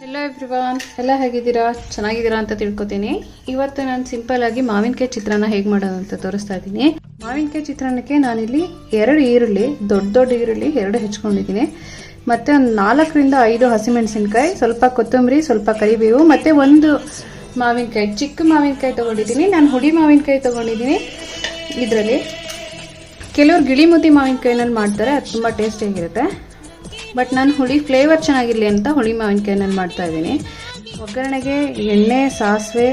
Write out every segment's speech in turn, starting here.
Hello everyone ಎಲ್ಲ ಹೇಗಿದ್ದೀರಾ? ಚೆನ್ನಾಗಿದ್ದೀರಾ ಅಂತ ತಿಳ್ಕೊತೀನಿ. ಇವತ್ತು ನಾನು ಸಿಂಪಲ್ ಆಗಿ ಮಾವಿನಕಾಯಿ ಚಿತ್ರಾನ್ನ ಹೇಗೆ ಮಾಡೋದು ಅಂತ ತೋರಿಸ್ತಾ ಇದ್ದೀನಿ. ಮಾವಿನಕಾಯಿ ಚಿತ್ರಾನ್ನಕ್ಕೆ ನಾನಿಲ್ಲಿ ಎರಡು ಈರುಳ್ಳಿ, ದೊಡ್ಡ ದೊಡ್ಡ ಈರುಳ್ಳಿ ಎರಡು ಹೆಚ್ಕೊಂಡಿದ್ದೀನಿ. ಮತ್ತೆ ಒಂದು ನಾಲ್ಕರಿಂದ ಐದು ಹಸಿಮೆಣಸಿನ್ಕಾಯಿ, ಸ್ವಲ್ಪ ಕೊತ್ತಂಬರಿ, ಸ್ವಲ್ಪ ಕರಿಬೇವು, ಮತ್ತೆ ಒಂದು ಮಾವಿನಕಾಯಿ, ಚಿಕ್ಕ ಮಾವಿನಕಾಯಿ ತೊಗೊಂಡಿದ್ದೀನಿ. ನಾನು ಹುಡಿ ಮಾವಿನಕಾಯಿ ತೊಗೊಂಡಿದ್ದೀನಿ ಇದರಲ್ಲಿ. ಕೆಲವರು ಗಿಳಿಮುತಿ ಮಾವಿನಕಾಯಿನಲ್ಲಿ ಮಾಡ್ತಾರೆ, ಅದು ತುಂಬ ಟೇಸ್ಟಿಯಾಗಿರುತ್ತೆ ಬಟ್ ನಾನು ಹುಳಿ ಫ್ಲೇವರ್ ಚೆನ್ನಾಗಿರಲಿ ಅಂತ ಹುಳಿ ಮಾವಿನಕಾಯಿನಲ್ಲಿ ಮಾಡ್ತಾ ಇದ್ದೀನಿ. ಒಗ್ಗರಣೆಗೆ ಎಣ್ಣೆ, ಸಾಸಿವೆ,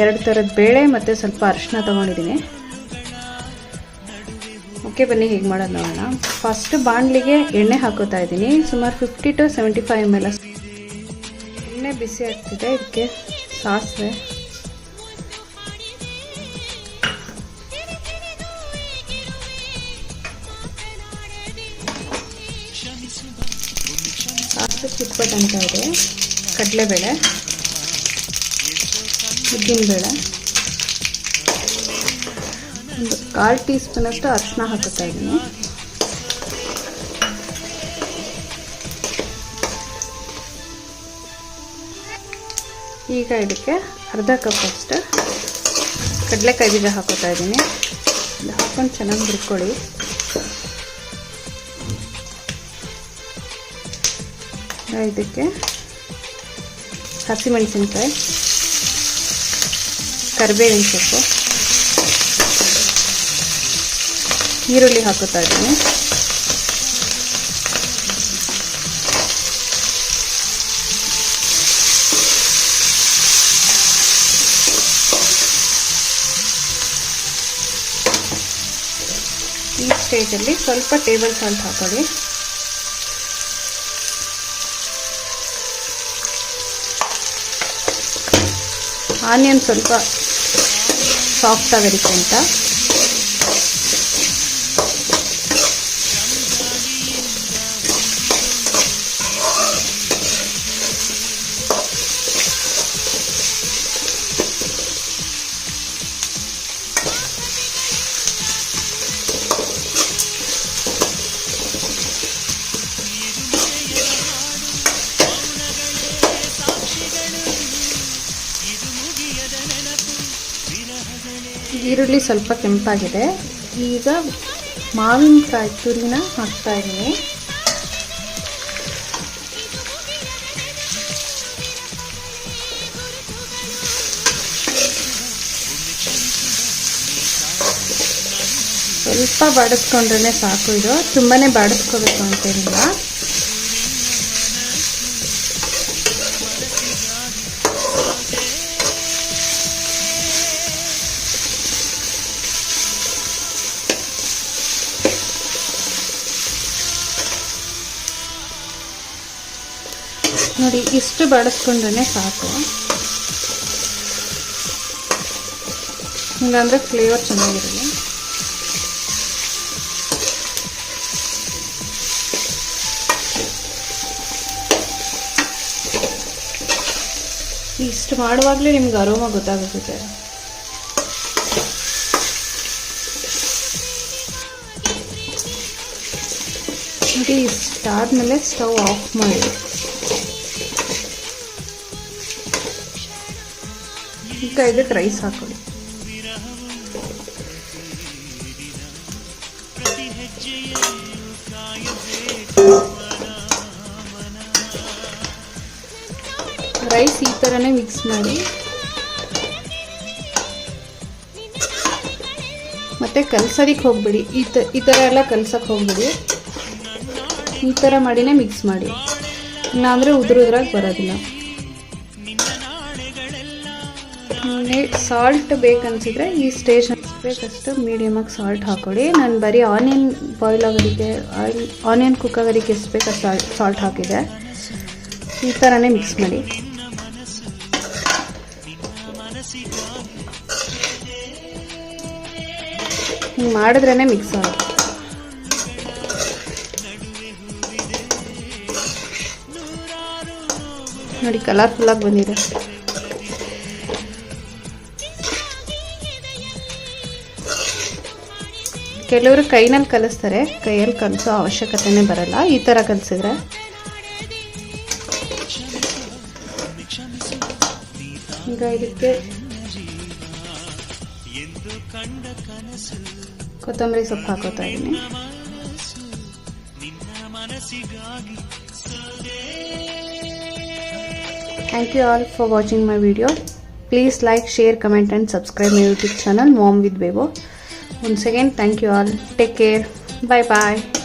ಎರಡು ಥರದ ಬೇಳೆ ಮತ್ತು ಸ್ವಲ್ಪ ಅರಿಶಿನ ತೊಗೊಂಡಿದ್ದೀನಿ. ಓಕೆ, ಬನ್ನಿ, ಹೇಗೆ ಮಾಡೋದು ನೋಡೋಣ. ಫಸ್ಟ್ ಬಾಣಲಿಗೆ ಎಣ್ಣೆ ಹಾಕೋತಾ ಇದ್ದೀನಿ. ಸುಮಾರು fifty to seventy five M L ಎಣ್ಣೆ ಬಿಸಿ ಆಗ್ತಿದೆ, ಇದಕ್ಕೆ ಸಾಸಿವೆ. ಸಾಸಿವೆ ಚಿಪ್ಪಟ್ ಅಂತ ಇದೆ. ಕಡಲೆಬೇಳೆ, ಉದ್ದಿನಬೇಳೆ. ಒಂದು ಕಾಲು ಟೀ ಸ್ಪೂನಷ್ಟು ಅರಿಶಿನ ಹಾಕುತ್ತಾ ಇದ್ದೀನಿ. ಈಗ ಇದಕ್ಕೆ ಅರ್ಧ ಕಪ್ ಅಷ್ಟು ಕಡಲೆಕಾಯಿ ಬೀಜ ಹಾಕೋತಾ ಇದ್ದೀನಿ. ಇದು ಹಾಕೊಂಡು ಚೆನ್ನಾಗಿ ಹುರ್ಕೊಳ್ಳಿ. ಇದಕ್ಕೆ ಹಸಿಮೆಣಸಿನ್ಕಾಯಿ ಕರಿಬೇವಿನ ಸೊಪ್ಪು ಈರುಳ್ಳಿ ಹಾಕುತ್ತಾ ಇದ್ದೀನಿ. ಈ ಸ್ಟೇಜಲ್ಲಿ ಸ್ವಲ್ಪ ಟೇಬಲ್ ಸಾಲ್ಟ್ ಹಾಕೊಳ್ಳಿ. ಆನಿಯನ್ ಸ್ವಲ್ಪ ಸಾಫ್ಟ್ ಆಗೋದಕ್ಕೆ ಅಂತ. ಈರುಳ್ಳಿ ಸ್ವಲ್ಪ ಕೆಂಪಾಗಿದೆ. ಈಗ ಮಾವಿನಕಾಯಿ ತುರಿನ ಹಾಕ್ತಾ ಇದ್ದೀನಿ. ಸ್ವಲ್ಪ ಬಾಡಿಸ್ಕೊಂಡ್ರೆ ಸಾಕು ಇದು. ತುಂಬಾ ಬಾಡಿಸ್ಕೋಬೇಕು ಅಂತೇನಿಲ್ಲ. ನೋಡಿ, ಇಷ್ಟು ಬಾಡಿಸ್ಕೊಂಡ್ರೆ ಸಾಕು. ಹಿಂಗಂದ್ರೆ ಫ್ಲೇವರ್ ಚೆನ್ನಾಗಿರಲಿ ಇಷ್ಟು ಮಾಡುವಾಗಲೇ ನಿಮ್ಗೆ ಅರೋಮ ಗೊತ್ತಾಗುತ್ತೆ ನೋಡಿ, ಇಷ್ಟಾದ್ಮೇಲೆ ಸ್ಟವ್ ಆಫ್ ಮಾಡಿ. ಈಗ ಇದಕ್ಕೆ ರೈಸ್ ಹಾಕೊಳ್ಳಿ. ರೈಸ್ ಈ ಥರನೇ ಮಿಕ್ಸ್ ಮಾಡಿ. ಮತ್ತೆ ಕಲ್ಸೋದಕ್ಕೆ ಹೋಗ್ಬಿಡಿ. ಈ ತ, ಈ ಥರ ಎಲ್ಲ ಕಲ್ಸಕ್ಕೆ ಹೋಗ್ಬಿಡಿ. ಈ ಥರ ಮಾಡಿನೇ ಮಿಕ್ಸ್ ಮಾಡಿ. ಇಲ್ಲಾಂದರೆ ಉದುರು ಉದ್ರಾಗಿ ಸಾಲ್ಟ್ ಬೇಕನ್ಸಿದ್ರೆ ಈ ಸ್ಟೇಜ್ ಬೇಕಷ್ಟು ಮೀಡಿಯಮಾಗಿ ಸಾಲ್ಟ್ ಹಾಕೊಳ್ಳಿ. ನಾನು ಬರೀ ಆನಿಯನ್ ಬಾಯ್ಲ್ ಆಗೋದಕ್ಕೆ ಆಯಿಲ್ ಆನಿಯನ್ ಕುಕ್ ಆಗೋದಕ್ಕೆ ಎಷ್ಟು ಬೇಕು ಸಾಲ್ಟ್ ಸಾಲ್ಟ್ ಹಾಕಿದೆ. ಈ ಥರನೇ ಮಿಕ್ಸ್ ಮಾಡಿ. ಹಿಂಗೆ ಮಾಡಿದ್ರೇ ಮಿಕ್ಸ್ ಆಗುತ್ತೆ. ನೋಡಿ ಕಲರ್ಫುಲ್ಲಾಗಿ ಬಂದಿದೆ. ಕೆಲವರು ಕೈನಲ್ಲಿ ಕಲಿಸ್ತಾರೆ, ಕೈಯಲ್ಲಿ ಕಲಿಸೋ ಅವಶ್ಯಕತೆನೇ ಬರಲ್ಲ. ಈ ಥರ ಕಲಿಸಿದ್ರೆ. ಕೊತ್ತಂಬರಿ ಸೊಪ್ಪು ಹಾಕೋತಾ ಇದ್ದೀನಿ thank you all for watching my video please like share comment and subscribe my YouTube channel mom with Bebo Once again, thank you all. Take care. Bye bye.